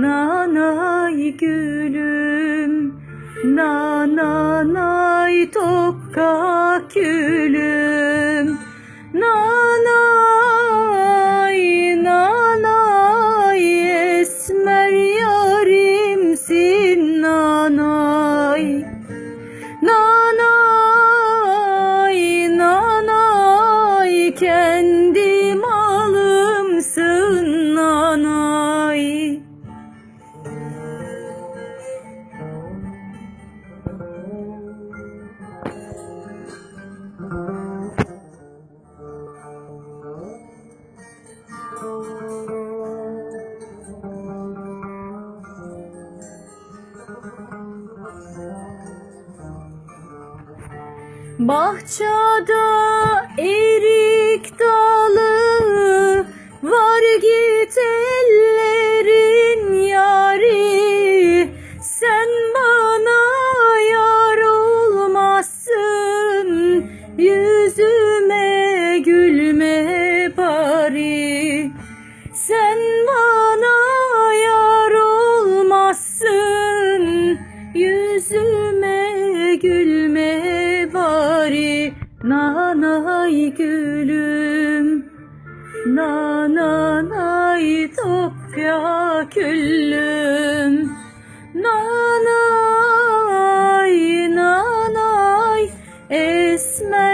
Nanay gülüm Nanay tokka külüm Bahçada yüzüme gülme bari. Nanay gülüm nanay topya küllüm. Nanay nanay esmer